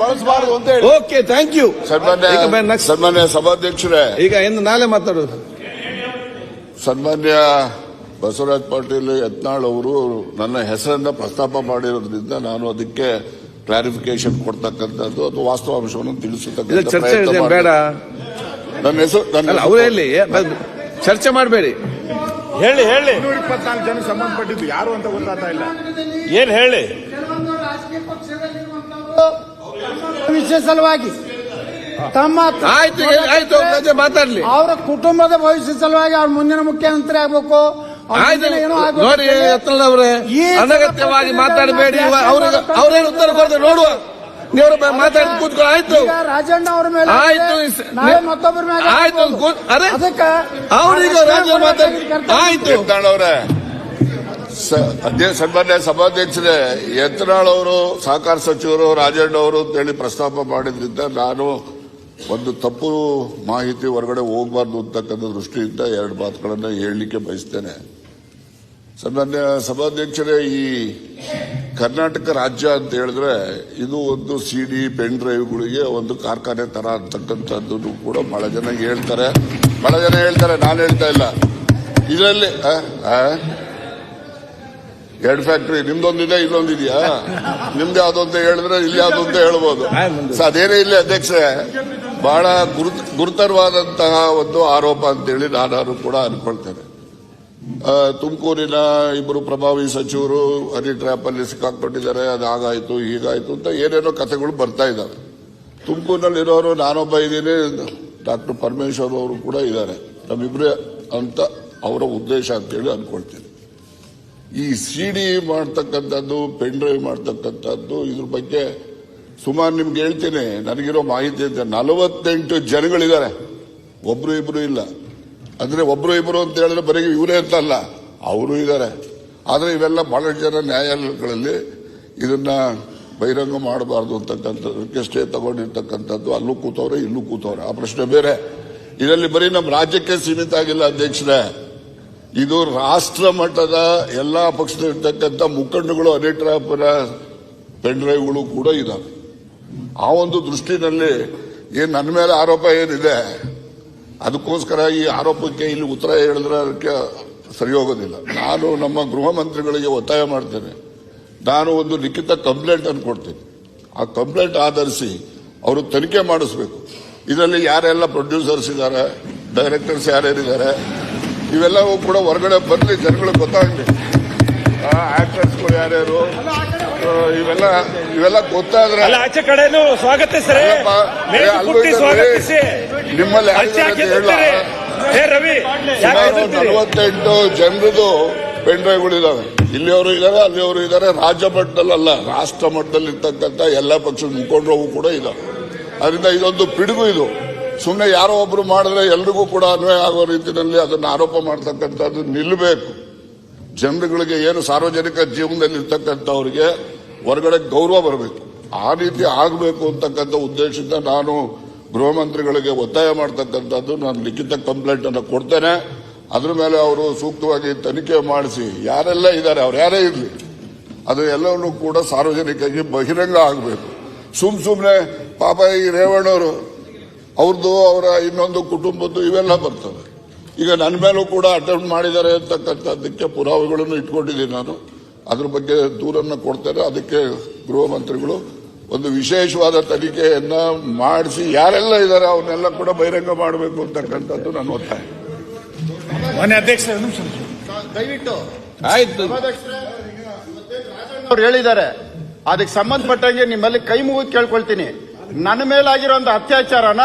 ಬಳಸಬಾರದು ಅಂತ ಹೇಳಿ. ಓಕೆ ಥ್ಯಾಂಕ್ ಯು ಸನ್ಮಾನ್ಯ. ಸನ್ಮಾನ್ಯ ಸಭಾಧ್ಯಕ್ಷರೇ. ಈಗ ಇಂದು ನಾಳೆ ಮಾತಾಡೋದು. ಸನ್ಮಾನ್ಯ ಬಸವರಾಜ್ ಪಾಟೀಲ್ ಯತ್ನಾಳ್ ಅವರು ನನ್ನ ಹೆಸರನ್ನ ಪ್ರಸ್ತಾಪ ಮಾಡಿರೋದ್ರಿಂದ ನಾನು ಅದಕ್ಕೆ ಕ್ಲಾರಿಫಿಕೇಶನ್ ಕೊಡ್ತಕ್ಕಂಥದ್ದು ಅಥವಾ ವಾಸ್ತವಾಂಶವನ್ನು ತಿಳಿಸತಕ್ಕಂಥ ಚರ್ಚೆ ಪ್ರಯತ್ನ ಇದೆ ಬೇಡ. ನನ್ನ ಹೆಸರು ನನ್ನ ಅವರೇ ಹೇಳಿ ಚರ್ಚೆ ಮಾಡಬೇಡಿ. ಹೇಳಿ ಹೇಳಿ. ಇನ್ನೂರ ಇಪ್ಪತ್ನಾಲ್ಕು ಜನ ಸಂಬಂಧಪಟ್ಟಿದ್ದು ಯಾರು ಅಂತ ಗೊತ್ತಾಗ್ತಾ ಇಲ್ಲ. ಏನ್ ಹೇಳಿ? ರಾಜಕೀಯ ಪಕ್ಷದಲ್ಲಿರುವಂತವರು ವಿಷಯ ಸಲುವಾಗಿ ತಮ್ಮ ಮಾತಾಡ್ಲಿ. ಅವರ ಕುಟುಂಬದ ಭವಿಷ್ಯ ಸಲುವಾಗಿ ಅವ್ರ ಮುಂದಿನ ಮುಖ್ಯಮಂತ್ರಿ ಆಗ್ಬೇಕು. ನೋಡಿ ಈ ಅನಗತ್ಯವಾಗಿ ಮಾತಾಡಬೇಡಿ. ಅವ್ರಿಗೆ ಅವ್ರೇನು ಉತ್ತರ ಕೊಡ್ತಾರೆ ನೋಡುವ. ನೀವು ಮಾತಾಡಿ ಕೂತ್ಕೊಂಡು ಆಯ್ತು. ರಾಜಣ್ಣ ಅವ್ರ ಮೇಲೆ ಆಯ್ತು, ಮತ್ತೊಬ್ಬರ ಮೇಲೆ ಆಯ್ತು, ಹಾಕ್ಬೋದು. ಕೂತ್- ಅರೆ, ಅದಕ್ಕೆ ಅವ್ರಿಗೆ ರಾಜ್ಯ ಮಾತಾಡಿ ಆಯ್ತು ಯತ್ನಾಳ್ ಸಂಘಟನೆ ಸಭಾಧ್ಯಕ್ಷರೇ ಯತ್ನಾಳ್ ಅವರು ಸಹಕಾರ ಸಚಿವರು ರಾಜಣ್ಣ ಅವರು ಅಂತೇಳಿ ಪ್ರಸ್ತಾಪ ಮಾಡಿದ್ರಿಂದ ನಾನು ಒಂದು ತಪ್ಪು ಮಾಹಿತಿ ಹೊರಗಡೆ ಹೋಗಬಾರ್ದು ಅಂತಕ್ಕಂಥ ದೃಷ್ಟಿಯಿಂದ ಎರಡು ಮಾತುಗಳನ್ನು ಹೇಳಲಿಕ್ಕೆ ಬಯಸ್ತೇನೆ. ಸನ್ಮಾನ್ಯ ಸಭಾಧ್ಯಕ್ಷರೇ, ಈ ಕರ್ನಾಟಕ ರಾಜ್ಯ ಅಂತ ಹೇಳಿದ್ರೆ ಇದು ಒಂದು ಸಿ ಡಿ ಪೆನ್ ಡ್ರೈವ್ಗಳಿಗೆ ಒಂದು ಕಾರ್ಖಾನೆ ತರ ಅಂತಕ್ಕಂಥದ್ದು ಕೂಡ ಬಹಳ ಜನ ಹೇಳ್ತಾರೆ. ಬಹಳ ಜನ ಹೇಳ್ತಾರೆ, ನಾನು ಹೇಳ್ತಾ ಇಲ್ಲ. ಇದರಲ್ಲಿ? ಎರಡು ಫ್ಯಾಕ್ಟ್ರಿ ನಿಮ್ದೊಂದಿದೆ, ಇನ್ನೊಂದಿದೆಯಾ? ನಿಮ್ದು ಯಾವ್ದು ಅಂತ ಹೇಳಿದ್ರೆ ಇಲ್ಲಿ ಯಾವ್ದು ಅಂತ ಹೇಳ್ಬೋದು ಅದೇನೇ ಇಲ್ಲಿ ಅಧ್ಯಕ್ಷರೇ, ಬಹಳ ಗುರುತ, ಗುರುತರವಾದಂತಹ ಒಂದು ಆರೋಪ ಅಂತೇಳಿ ನಾನು ಕೂಡ ಅನ್ಕೊಳ್ತೇನೆ. ತುಮಕೂರಿನ ಇಬ್ಬರು ಪ್ರಭಾವಿ ಸಚಿವರು ಹನಿ ಟ್ರ್ಯಾಪ್ ಅಲ್ಲಿ ಸಿಕ್ಕಾಕೊಂಡಿದ್ದಾರೆ ಅದಾಗಾಯ್ತು, ಹೀಗಾಯ್ತು ಅಂತ ಏನೇನೋ ಕಥೆಗಳು ಬರ್ತಾ ಇದ್ದಾವೆ ತುಮಕೂರಿನಲ್ಲಿರೋರು ನಾನೊಬ್ಬ ಇದ್ದೀನಿ, ಡಾಕ್ಟರ್ ಪರಮೇಶ್ವರ್ ಅವರು ಕೂಡ ಇದ್ದಾರೆ. ನಮ್ಮಿಬ್ರೆ ಅಂತ ಅವರ ಉದ್ದೇಶ ಅಂತೇಳಿ ಅನ್ಕೊಳ್ತೀನಿ. ಈ ಸಿ ಡಿ ಮಾಡ್ತಕ್ಕಂಥದ್ದು, ಪೆನ್ ಡ್ರೈವ್ ಮಾಡ್ತಕ್ಕಂಥದ್ದು, ಇದ್ರ ಬಗ್ಗೆ ಸುಮಾರು ನಿಮ್ಗೆ ಹೇಳ್ತೀನಿ. ನನಗಿರೋ ಮಾಹಿತಿ ಅಂತ ನಲವತ್ತೆಂಟು ಜನಗಳಿದ್ದಾರೆ. ಒಬ್ರು ಇಬ್ರು ಇಲ್ಲ. ಅಂದ್ರೆ ಒಬ್ರು ಇಬ್ರು ಅಂತ ಹೇಳಿದ್ರೆ ಬರೀ ಇವರೇ ಅಂತ ಅಲ್ಲ, ಅವರು ಇದ್ದಾರೆ. ಆದ್ರೆ ಇವೆಲ್ಲ ಬಹಳಷ್ಟು ಜನ ನ್ಯಾಯಾಲಯಗಳಲ್ಲಿ ಇದನ್ನ ಬಹಿರಂಗ ಮಾಡಬಾರ್ದು ಅಂತಕ್ಕಂಥದ್ದಕ್ಕೆ ಸ್ಟೇ ತಗೊಂಡಿರ್ತಕ್ಕಂಥದ್ದು. ಅಲ್ಲೂ ಕೂತವ್ರೆ, ಇಲ್ಲೂ ಕೂತವ್ರೆ. ಆ ಪ್ರಶ್ನೆ ಬೇರೆ. ಇದರಲ್ಲಿ ಬರೀ ನಮ್ಮ ರಾಜ್ಯಕ್ಕೆ ಸೀಮಿತ ಆಗಿಲ್ಲ, ಅಧ್ಯಕ್ಷರೇ. ಇದು ರಾಷ್ಟ್ರ ಮಟ್ಟದ ಎಲ್ಲಾ ಪಕ್ಷದಲ್ಲಿರ್ತಕ್ಕಂಥ ಮುಖಂಡಗಳು ಅನಿಟ್ರಾಪರ ಪೆನ್ ಡ್ರೈವ್ಗಳು ಕೂಡ ಇದ್ದಾವೆ ಆ ಒಂದು ದೃಷ್ಟಿನಲ್ಲಿ ಏನ್ ನನ್ನ ಮೇಲೆ ಆರೋಪ ಏನಿದೆ, ಅದಕ್ಕೋಸ್ಕರ ಈ ಆರೋಪಕ್ಕೆ ಇಲ್ಲಿ ಉತ್ತರ ಹೇಳಿದ್ರೆ ಅದಕ್ಕೆ ಸರಿ ಹೋಗೋದಿಲ್ಲ. ನಾನು ನಮ್ಮ ಗೃಹ ಮಂತ್ರಿಗಳಿಗೆ ಒತ್ತಾಯ ಮಾಡ್ತೇನೆ. ನಾನು ಒಂದು ಲಿಖಿತ ಕಂಪ್ಲೇಂಟ್ ಅನ್ನು ಕೊಡ್ತೀನಿ. ಆ ಕಂಪ್ಲೇಂಟ್ ಆಧರಿಸಿ ಅವರು ತನಿಖೆ ಮಾಡಿಸ್ಬೇಕು. ಇದರಲ್ಲಿ ಯಾರೆಲ್ಲ ಪ್ರೊಡ್ಯೂಸರ್ಸ್ ಇದ್ದಾರೆ, ಡೈರೆಕ್ಟರ್ಸ್ ಯಾರ್ಯಾರಿದ್ದಾರೆ ಇವೆಲ್ಲವೂ ಕೂಡ ಹೊರಗಡೆ ಬರಲಿ ಜನಗಳಿಗೆ ಗೊತ್ತಾಗಲಿ. ಆಕ್ಟರ್ಸ್ಗಳು ಯಾರ್ಯಾರು? ಇವೆಲ್ಲ ಇವೆಲ್ಲ ಗೊತ್ತಾದ್ರೆ ಅಲ್ಲ ಆಚೆ ಕಡೆ ಸ್ವಾಗತ. ಸ್ವಾಗತಿಸಿ. ನಿಮ್ಮಲ್ಲಿ ಹೇಳ ರವಿ? ನಲವತ್ತೆಂಟು ಜನರದು ಪೆನ್ ಡ್ರೈವ್ಗಳು ಇದಾವೆ ಇಲ್ಲಿಯವರು ಇದ್ದಾರೆ ಅಲ್ಲಿಯವರು ಇದ್ದಾರೆ ರಾಜ್ಯ ಮಟ್ಟದಲ್ಲ ರಾಷ್ಟ್ರ ಮಟ್ಟದಲ್ಲಿ ಇರ್ತಕ್ಕಂಥ ಎಲ್ಲ ಪಕ್ಷದ ಮುಖಂಡರು ಕೂಡ ಇದಾವೆ. ಅದರಿಂದ ಇದೊಂದು ಪಿಡುಗು ಇದು. ಸುಮ್ಮನೆ ಯಾರೋ ಒಬ್ರು ಮಾಡಿದ್ರೆ ಎಲ್ರಿಗೂ ಕೂಡ ಅನ್ವಯ ಆಗೋ ರೀತಿಯಲ್ಲಿ ಅದನ್ನು ಆರೋಪ ಮಾಡ್ತಕ್ಕಂಥದ್ದು ನಿಲ್ಲಬೇಕು ಜನರುಗಳಿಗೆ ಏನು ಸಾರ್ವಜನಿಕ ಜೀವನದಲ್ಲಿ ಇರ್ತಕ್ಕಂಥವ್ರಿಗೆ ಹೊರಗಡೆ ಗೌರವ ಬರಬೇಕು. ಆ ರೀತಿ ಆಗಬೇಕು ಅಂತಕ್ಕಂಥ ಉದ್ದೇಶದಿಂದ ನಾನು ಗೃಹ ಮಂತ್ರಿಗಳಿಗೆ ಒತ್ತಾಯ ಮಾಡ್ತಕ್ಕಂಥದ್ದು ನಾನು ಲಿಖಿತ ಕಂಪ್ಲೇಂಟ್ ಅನ್ನು ಕೊಡ್ತೇನೆ. ಅದ್ರ ಮೇಲೆ ಅವರು ಸೂಕ್ತವಾಗಿ ತನಿಖೆ ಮಾಡಿಸಿ. ಯಾರೆಲ್ಲ ಇದ್ದಾರೆ, ಅವ್ರು ಯಾರೇ ಇರಲಿ, ಅದು ಎಲ್ಲವನ್ನೂ ಕೂಡ ಸಾರ್ವಜನಿಕವಾಗಿ ಬಹಿರಂಗ ಆಗಬೇಕು. ಸುಮ್ ಸುಮ್ಮನೆ ಪಾಪ ಈ ರೇವಣ್ಣವರು ಅವ್ರದ್ದು ಅವರ ಇನ್ನೊಂದು ಕುಟುಂಬದ್ದು ಇವೆಲ್ಲ ಬರ್ತವೆ. ಈಗ ನನ್ನ ಮೇಲೂ ಕೂಡ ಅಟೆಂಪ್ಟ್ ಮಾಡಿದ್ದಾರೆ ಅಂತಕ್ಕಂಥದ್ದಕ್ಕೆ ಪುರಾವೆಗಳನ್ನು ಇಟ್ಕೊಂಡಿದ್ದೀನಿ ನಾನು. ಅದ್ರ ಬಗ್ಗೆ ದೂರನ್ನು ಕೊಡ್ತಾರೆ ಅದಕ್ಕೆ ಗೃಹ ಮಂತ್ರಿಗಳು ಒಂದು ವಿಶೇಷವಾದ ತನಿಖೆಯನ್ನ ಮಾಡಿಸಿ ಯಾರೆಲ್ಲ ಇದ್ದಾರೆ ಅವನ್ನೆಲ್ಲ ಕೂಡ ಬಹಿರಂಗ ಮಾಡಬೇಕು ಅಂತಕ್ಕಂಥದ್ದು ನನ್ನ ಒತ್ತಾಯ. ದಯವಿಟ್ಟು ಆಯ್ತು. ಅವ್ರು ಹೇಳಿದ್ದಾರೆ. ಅದಕ್ಕೆ ಸಂಬಂಧಪಟ್ಟಂಗೆ ನಿಮ್ಮಲ್ಲಿ ಕೈ ಮುಗಿದು ಕೇಳ್ಕೊಳ್ತೀನಿ. ನನ್ನ ಮೇಲಾಗಿರುವಂತ ಅತ್ಯಾಚಾರನ